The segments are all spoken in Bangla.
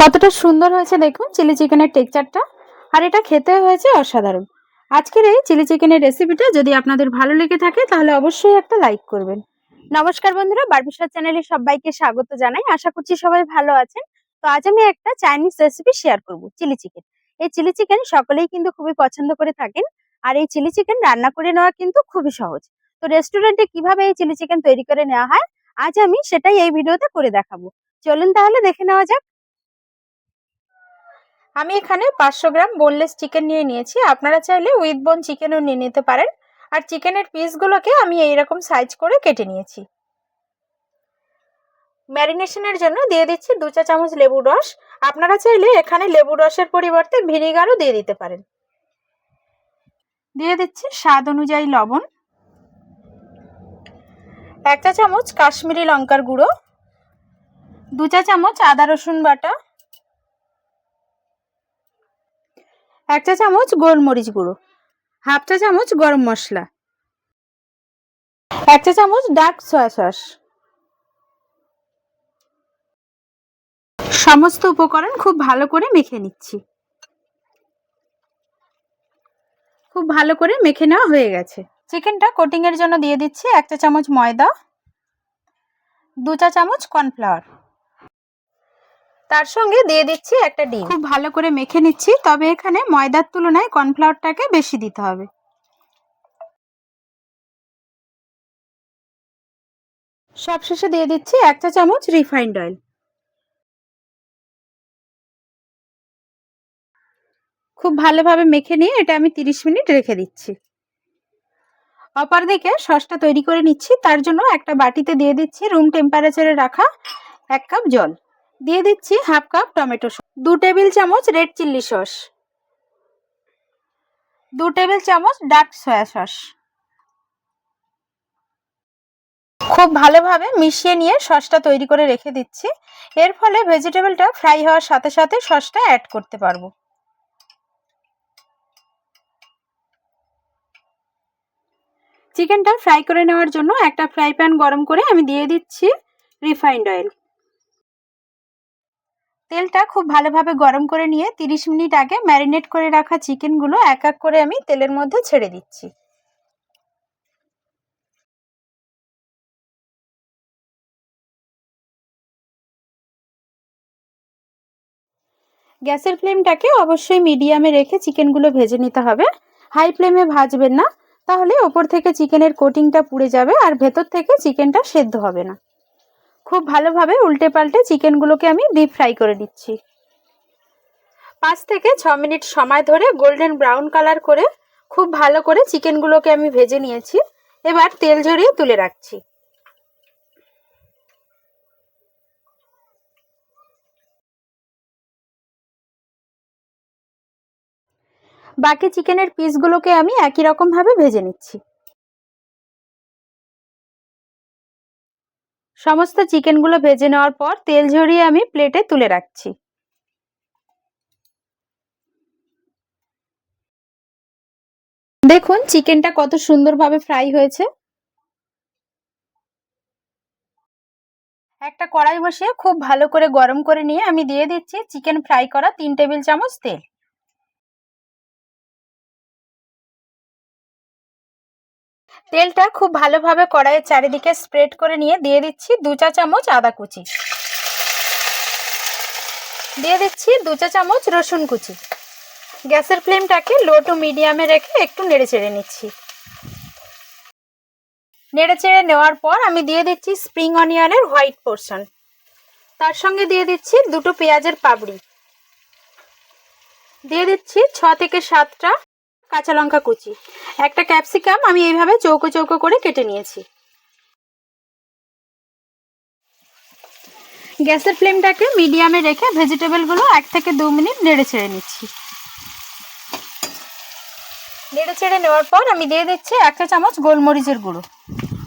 কতটা সুন্দর হয়েছে দেখুন চিলি চিকেনের টেক্সচারটা। আর এটা খেতে হয়েছে অসাধারণ। আজকের এই চিলি চিকেনের রেসিপিটা যদি আপনাদের ভালো লেগে থাকে তাহলে অবশ্যই একটা লাইক করবেন। নমস্কার বন্ধুরা বারবিশার চ্যানেলে সবাইকে স্বাগত জানাই। আশা করছি সবাই ভালো আছেন। তো আজ আমি একটা চাইনিজ রেসিপি শেয়ার করব, চিলি চিকেন। এই চিলি চিকেন সকলেই কিন্তু খুবই পছন্দ করে থাকেন। আর এই চিলি চিকেন রান্না করে নেওয়া কিন্তু খুবই সহজ। তো রেস্টুরেন্টে কীভাবে এই চিলি চিকেন তৈরি করে নেওয়া হয়, আজ আমি সেটাই এই ভিডিওতে করে দেখাবো। চলুন তাহলে দেখে নেওয়া যাক। আমি এখানে পাঁচশো গ্রাম বোনলেস চিকেন নিয়ে নিয়েছি। আপনারা চাইলে উইথ বোন চিকেনও নিয়ে নিতে পারেন। আর চিকেনের পিসগুলোকে আমি এইরকম সাইজ করে কেটে নিয়েছি। ম্যারিনেশনের জন্য দিয়ে দিচ্ছি দু চা চামচ লেবু রস। আপনারা চাইলে এখানে লেবু রসের পরিবর্তে ভিনিগারও দিয়ে দিতে পারেন। দিয়ে দিচ্ছি স্বাদ অনুযায়ী লবণ। এক চা চামচ কাশ্মীরি লঙ্কার গুঁড়ো। দু চা চামচ আদা রসুন বাটা। এক চা চামচ গোলমরিচ গুঁড়ো, হাফ চা চামচ গরম মশলা, এক চা চামচ ডার্ক সয়া সস। সমস্ত উপকরণ খুব ভালো করে মেখে নিচ্ছি। খুব ভালো করে মেখে নেওয়া হয়ে গেছে। চিকেনটা কোটিং এর জন্য দিয়ে দিচ্ছি এক চা চামচ ময়দা, দু চা চামচ কর্নফ্লাওয়ার। তার সঙ্গে দিয়ে দিচ্ছি একটা ডিম। খুব ভালো করে মেখে নিচ্ছি, তবে এখানে ময়দার তুলনায় কর্নফ্লাওয়ারটাকে বেশি দিতে হবে। সবশেষে দিয়ে দিচ্ছি এক চা চামচ রিফাইন্ড অয়েল। খুব ভালোভাবে মেখে নিয়ে এটা আমি তিরিশ মিনিট রেখে দিচ্ছি। অপার অপরদিকে সসটা তৈরি করে নিচ্ছি, তার জন্য একটা বাটিতে দিয়ে দিচ্ছি রুম টেম্পারেচারে রাখা এক কাপ জল। দিয়ে দিচ্ছি হাফ কাপ টমেটো সস, দু টেবিল চামচ রেড চিল্লি সস, দু টেবিল চামচ ডার্ক সয়া সস। খুব ভালোভাবে মিশিয়ে নিয়ে সসটা তৈরি করে রেখে দিচ্ছি। এর ফলে ভেজিটেবলটা ফ্রাই হওয়ার সাথে সাথে সসটা অ্যাড করতে পারব। চিকেনটা ফ্রাই করে নেওয়ার জন্য একটা ফ্রাই প্যান গরম করে আমি দিয়ে দিচ্ছি রিফাইন্ড অয়েল। তেলটা খুব ভালোভাবে গরম করে নিয়ে তিরিশ মিনিট আগে ম্যারিনেট করে রাখা চিকেনগুলো এক এক করে আমি তেলের মধ্যে ছেড়ে দিচ্ছি। গ্যাসের ফ্লেমটাকে অবশ্যই মিডিয়ামে রেখে চিকেনগুলো ভেজে নিতে হবে। হাই ফ্লেমে ভাজবেন না, তাহলে ওপর থেকে চিকেনের কোটিংটা পুড়ে যাবে আর ভেতর থেকে চিকেনটা সেদ্ধ হবে না। খুব ভালোভাবে উল্টে পাল্টে চিকেনগুলোকে আমি ডিপ ফ্রাই করে দিচ্ছি পাঁচ থেকে ছ মিনিট সময় ধরে গোল্ডেন ব্রাউন কালার করে খুব ভালো করে চিকেনগুলোকে আমি ভেজে নিয়েছি। এবার তেল ঝরিয়ে তুলে রাখছি। বাকি চিকেনের পিসগুলোকে আমি একই রকমভাবে ভেজে নিচ্ছি। সমস্ত চিকেনগুলো ভেজে নেওয়ার পর তেল ঝরিয়ে আমি প্লেটে তুলে রাখছি। দেখুন, চিকেনটা কত সুন্দরভাবে ফ্রাই হয়েছে। একটা কড়াই বসিয়ে খুব ভালো করে গরম করে নিয়ে আমি দিয়ে দিচ্ছি চিকেন ফ্রাই করা তিন টেবিল চামচ তেল। তেলটা খুব ভালোভাবে কড়াইয়ের চারিদিকে স্প্রেড করে নিয়ে দিয়ে দিচ্ছি দু চা চামচ আদা কুচি। দিয়ে দিচ্ছি দু চা চামচ রসুন কুচি। গ্যাসের ফ্লেমটাকে লো টু মিডিয়ামে রেখে একটু নেড়ে চেড়ে নিচ্ছি। নেড়ে চেড়ে নেওয়ার পর আমি দিয়ে দিচ্ছি স্প্রিং অনিয়নের হোয়াইট পোর্শন। তার সঙ্গে দিয়ে দিচ্ছি দুটো পেঁয়াজের পাবড়ি। দিয়ে দিচ্ছি ছ থেকে সাতটা কাঁচা লঙ্কা কুচি। একটা ক্যাপসিকাম আমি এইভাবে চৌকো চৌকো করে কেটে নিয়েছি। গ্যাসের ফ্লেমটাকে মিডিয়ামে রেখে ভেজিটেবলগুলো এক থেকে দু মিনিট নেড়ে ছেড়ে নিচ্ছি। নেড়ে ছেড়ে নেওয়ার পর আমি দিয়ে দিচ্ছি এক চা চামচ গোলমরিচের গুঁড়ো,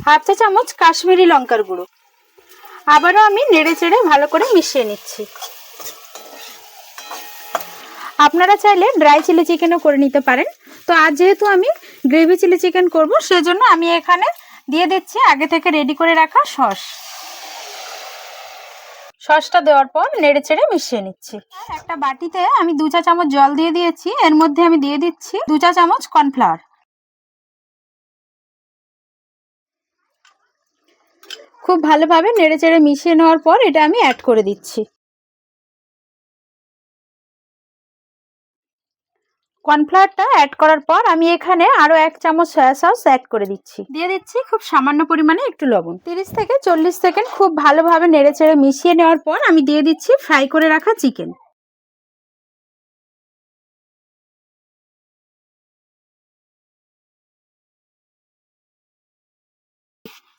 হাফ চা চামচ কাশ্মীরি লঙ্কার গুঁড়ো। আবারও আমি নেড়ে চেড়ে ভালো করে মিশিয়ে নিচ্ছি। আপনারা চাইলে ড্রাই চিলি চিকেনও করে নিতে পারেন। তো আজ যেহেতু আমি গ্রেভি চিলি চিকেন করব, সেজন্য আমি এখানে দিয়ে দিচ্ছি আগে থেকে রেডি করে রাখা সস। সসটা দেওয়ার পর নেড়ে চেড়ে মিশিয়ে নিচ্ছি। একটা বাটিতে আমি দু চা চামচ জল দিয়ে দিয়েছি, এর মধ্যে আমি দিয়ে দিচ্ছি দু চা চামচ কর্নফ্লাওয়ার। খুব ভালোভাবে নেড়ে চেড়ে মিশিয়ে নেওয়ার পর এটা আমি অ্যাড করে দিচ্ছি। কর্নফ্লাওয়ারটা অ্যাড করার পর আমি এখানে আরও এক চামচ সয়া সস অ্যাড করে দিচ্ছি। দিয়ে দিচ্ছি খুব সামান্য পরিমাণে একটু লবণ। তিরিশ থেকে চল্লিশ সেকেন্ড খুব ভালোভাবে নেড়ে চেড়ে মিশিয়ে নেওয়ার পর আমি দিয়ে দিচ্ছি ফ্রাই করে রাখা চিকেন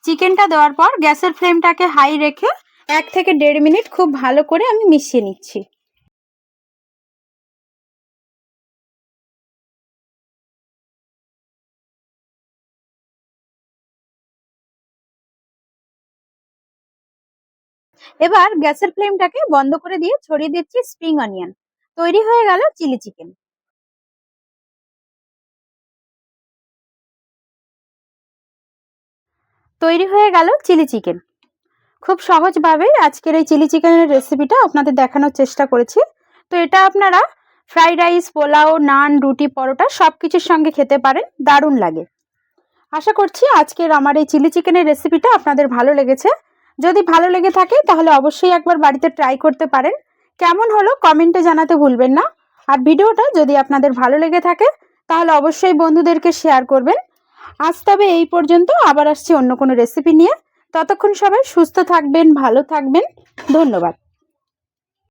চিকেনটা দেওয়ার পর গ্যাসের ফ্লেমটাকে হাই রেখে এক থেকে দেড় মিনিট খুব ভালো করে আমি মিশিয়ে নিচ্ছি। এবার গ্যাসের ফ্লেমটাকে বন্ধ করে দিয়ে ছড়িয়ে দিচ্ছি স্প্রিং অনিয়ন। তৈরি হয়ে গেল চিলি চিকেন। তৈরি হয়ে গেল চিলি চিকেন। খুব সহজভাবেই আজকের এই চিলি চিকেনের রেসিপিটা আপনাদের দেখানোর চেষ্টা করেছি। তো এটা আপনারা ফ্রাইড রাইস, পোলাও, নান, রুটি, পরোটা সব কিছুর সঙ্গে খেতে পারেন, দারুণ লাগে। আশা করছি আজকের আমার এই চিলি চিকেনের রেসিপিটা আপনাদের ভালো লেগেছে। যদি ভালো লেগে থাকে, তাহলে অবশ্যই একবার বাড়িতে ট্রাই করতে পারেন। কেমন হলো কমেন্টে জানাতে ভুলবেন না। আর ভিডিওটা যদি আপনাদের ভালো লেগে থাকে, তাহলে অবশ্যই বন্ধুদেরকে শেয়ার করবেন। আজ তবে এই পর্যন্ত, আবার আসছি অন্য কোনো রেসিপি নিয়ে। ততক্ষণ সবাই সুস্থ থাকবেন, ভালো থাকবেন। ধন্যবাদ।